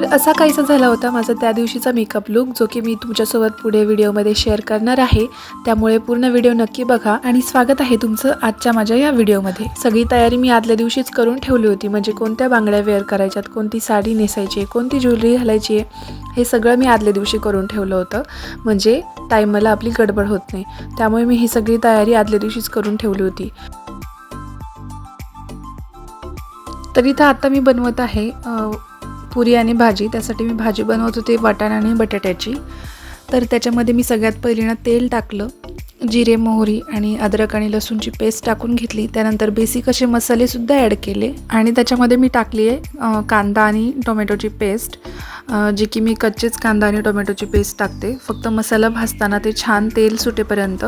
तर असा काहीसा झाला होता. माझा त्या दिवशीचा मेकअप लुक जो की मी तुमच्यासोबत पुढे व्हिडिओमध्ये शेअर करणार आहे. त्यामुळे पूर्ण व्हिडिओ नक्की बघा आणि स्वागत आहे तुमचं आजच्या माझ्या या व्हिडिओमध्ये सगळी तयारी मी आदल्या दिवशीच करून ठेवली होती. म्हणजे कोणत्या बांगड्या वेअर करायच्यात कोणती साडी नेसायची आहे कोणती ज्वेलरी घालायची आहे हे सगळं मी आदल्या दिवशी करून ठेवलं होतं. म्हणजे टाईमला आपली गडबड होत नाही. त्यामुळे मी ही सगळी तयारी आदल्या दिवशीच करून ठेवली होती. तर इथं आता मी बनवत आहे पुरी आणि भाजी त्यासाठी मी भाजी बनवत होते वाटाणा आणि बटाट्याची. तर त्याच्यामध्ये मी सगळ्यात पहिली तेल टाकलं जिरे मोहरी आणि अद्रक आणि लसूणची पेस्ट टाकून घेतली. त्यानंतर बेसिक असे मसालेसुद्धा ॲड केले आणि त्याच्यामध्ये मी टाकली आहे कांदा आणि टोमॅटोची पेस्ट. जे जी की मी कच्चेच कांदा आणि टोमॅटोची पेस्ट टाकते. फक्त मसाला भाजताना ते छान तेल सुटेपर्यंत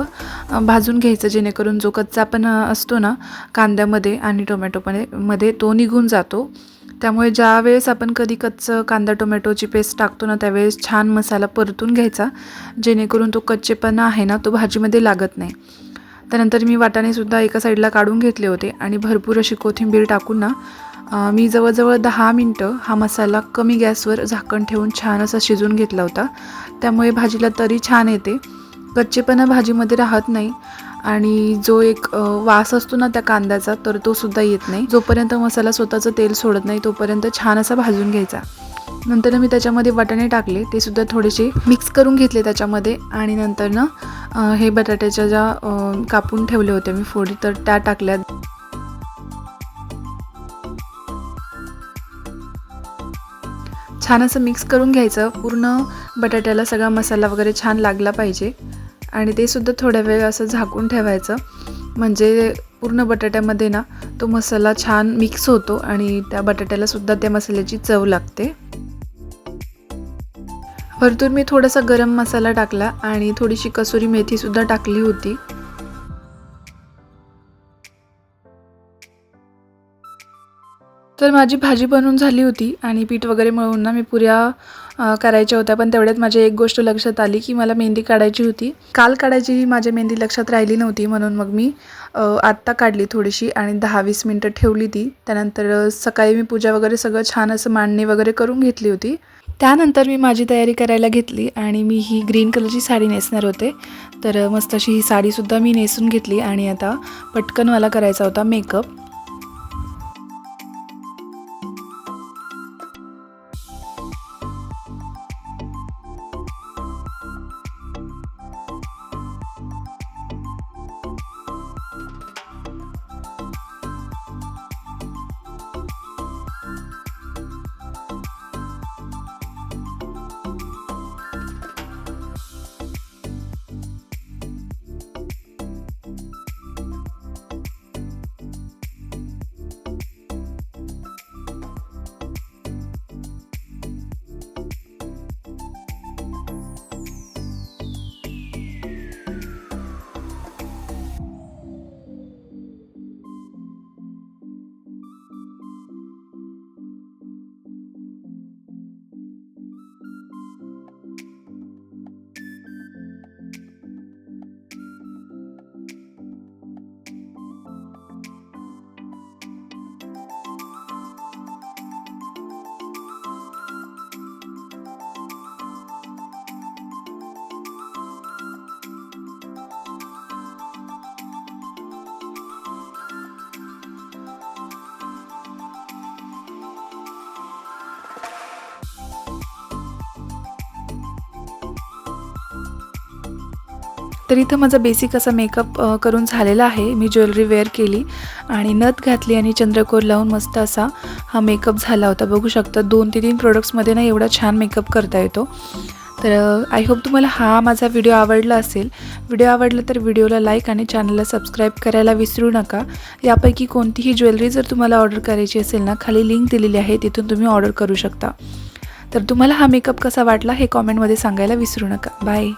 भाजून घ्यायचं जेणेकरून जो कच्चा पण असतो ना कांद्यामध्ये आणि टोमॅटोमध्ये मध्ये तो निघून जातो. त्यामुळे ज्या वेळेस आपण कधी कच्चं कांदा टोमॅटोची पेस्ट टाकतो ना त्यावेळेस छान मसाला परतून घ्यायचा जेणेकरून तो कच्चेपणा आहे ना तो भाजीमध्ये लागत नाही. त्यानंतर मी वाटाणेसुद्धा एका साईडला काढून घेतले होते आणि भरपूर अशी कोथिंबीर टाकून ना मी जवळजवळ दहा मिनटं हा मसाला कमी गॅसवर झाकण ठेवून छान असा शिजवून घेतला होता. त्यामुळे भाजीला तरी छान येते. कच्चेपणा भाजीमध्ये राहत नाही. आणि जो एक वास असतो ना त्या कांद्याचा तर तो सुद्धा येत नाही. जोपर्यंत मसाला स्वतःचं तेल सोडत नाही तोपर्यंत छान असा भाजून घ्यायचा. नंतर मी त्याच्यामध्ये वाटाणे टाकले ते सुद्धा थोडेसे मिक्स करून घेतले त्याच्यामध्ये. आणि नंतर ना हे बटाट्याच्या ज्या कापून ठेवले होते मी फोडी तर त्या टाकल्या. छान असं मिक्स करून घ्यायचं. पूर्ण बटाट्याला सगळा मसाला वगैरे छान लागला पाहिजे. आणि ते सुद्धा थोड्या वेळ असं झाकून ठेवायचं. म्हणजे पूर्ण बटाट्यामध्ये ना तो मसाला छान मिक्स होतो आणि त्या बटाट्याला सुद्धा त्या मसाल्याची चव लागते. वरतून मी थोडासा गरम मसाला टाकला आणि थोडीशी कसुरी मेथीसुद्धा टाकली होती. तर माझी भाजी बनवून झाली होती आणि पीठ वगैरे मळून ना मी पुऱ्या करायच्या होत्या. पण तेवढ्यात माझ्या एक गोष्ट लक्षात आली की मला मेहंदी काढायची होती. काल काढायची ही माझ्या मेहंदी लक्षात राहिली नव्हती. म्हणून मग मी आत्ता काढली थोडीशी आणि दहा वीस मिनटं ठेवली ती. त्यानंतर सकाळी मी पूजा वगैरे सगळं छान असं मांडणी वगैरे करून घेतली होती. त्यानंतर मी माझी तयारी करायला घेतली आणि मी ही ग्रीन कलरची साडी नेसणार होते. तर मस्त अशी ही साडीसुद्धा मी नेसून घेतली आणि आता पटकन मला करायचा होता मेकअप. तर इथं माझा बेसिक असा मेकअप करून झालेला आहे. मी ज्वेलरी वेअर केली आणि नथ घातली आणि चंद्रकोर लावून मस्त असा हा मेकअप झाला होता. बघू शकता दोन ते तीन प्रोडक्ट्समध्ये ना एवढा छान मेकअप करता येतो. तर आय होप तुम्हाला हा माझा व्हिडिओ आवडला असेल. व्हिडिओ आवडला तर व्हिडिओला लाईक आणि चॅनलला सबस्क्राईब करायला विसरू नका. यापैकी कोणतीही ज्वेलरी जर तुम्हाला ऑर्डर करायची असेल ना खाली लिंक दिलेली आहे तिथून तुम्ही ऑर्डर करू शकता. तर तुम्हाला हा मेकअप कसा वाटला हे कॉमेंटमध्ये सांगायला विसरू नका. बाय